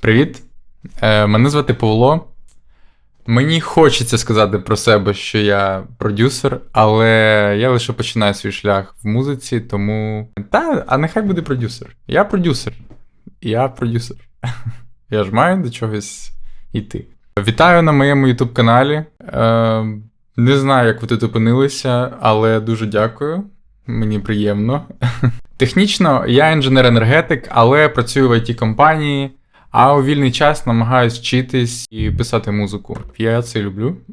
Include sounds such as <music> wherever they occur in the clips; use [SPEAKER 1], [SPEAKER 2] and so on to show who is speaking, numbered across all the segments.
[SPEAKER 1] Привіт. Е, мене звати Павло. Мені хочеться сказати про себе, що я продюсер, але я лише починаю свій шлях в музиці, тому. Та, а нехай буде продюсер. Я продюсер. Я продюсер. <laughs> Я ж маю до чогось йти. Вітаю на моєму YouTube каналі. Е, не знаю, як ви тут опинилися, але дуже дякую. Мені приємно. <laughs> Технічно я інженер-енергетик, але працюю в it компанії а у вільний час намагаюсь вчитись і писати музику. Я це люблю. <laughs>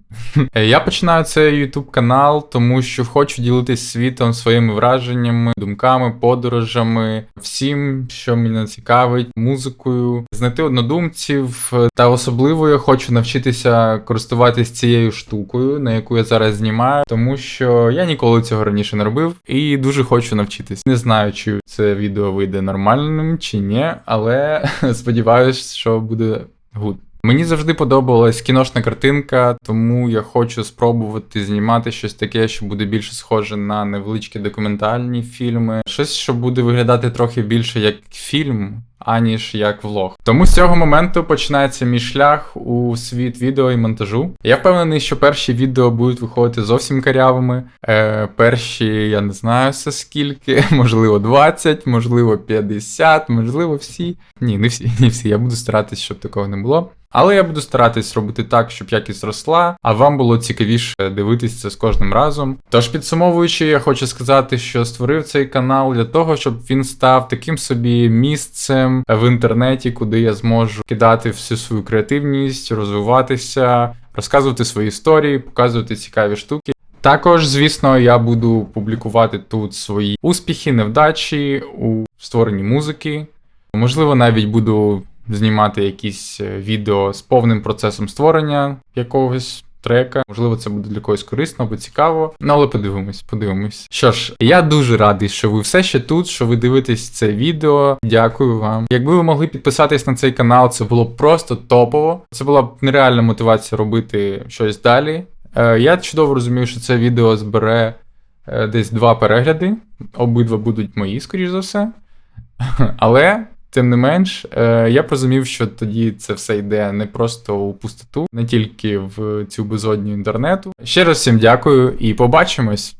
[SPEAKER 1] Е, Я починаю цей YouTube канал, тому що хочу ділитись світом своїми враженнями, думками, подорожами, всім, що мене цікавить, музикою, знайти однодумців. Та особливо я хочу навчитися користуватись цією штукою, на яку я зараз знімаю, тому що я ніколи цього раніше не робив і дуже хочу навчитись. Не знаю, чи це відео вийде нормальним чи ні, але <laughs> сподіваюся, що буде гуд. Мені завжди подобалась кіношна картинка, тому я хочу спробувати знімати щось таке, що буде більше схоже на невеличкі документальні фільми, щось, що буде виглядати трохи більше як фільм, аніж як влог. Тому з цього моменту починається мій шлях у світ відео і монтажу. Я впевнений, що перші відео будуть виходити зовсім карявими. Е, перші, я не знаю все скільки, <laughs> можливо, 20, можливо, 50, можливо, всі. Ні, не всі, не всі. Я буду старатись, щоб такого не було. Але я буду старатись робити так, щоб якість росла, а вам було цікавіше дивитися це з кожним разом. Тож, підсумовуючи, я хочу сказати, що створив цей канал для того, щоб він став таким собі місцем в інтернеті, куди я зможу кидати всю свою креативність, розвиватися, розказувати свої історії, показувати цікаві штуки. Також, звісно, я буду публікувати тут свої успіхи, невдачі у створенні музики. Можливо, навіть буду знімати якісь е, відео з повним процесом створення якогось трека. Можливо, це буде для когось корисно або цікаво. Ну, але подивимось, подивимось. Що ж, я дуже радий, що ви все ще тут, що ви дивитесь це відео. Дякую вам. Якби ви могли підписатись на цей канал, це було б просто топово. Це була б нереальна мотивація робити щось далі. Е, Я чудово розумію, що це відео збере е, десь два перегляди. Обидва будуть мої, скоріш за все. <laughs> Але. Тим не менш, е, я розумів, що тоді це все йде не просто у пустоту, не тільки в цю безодню інтернету. Ще раз всім дякую і побачимось!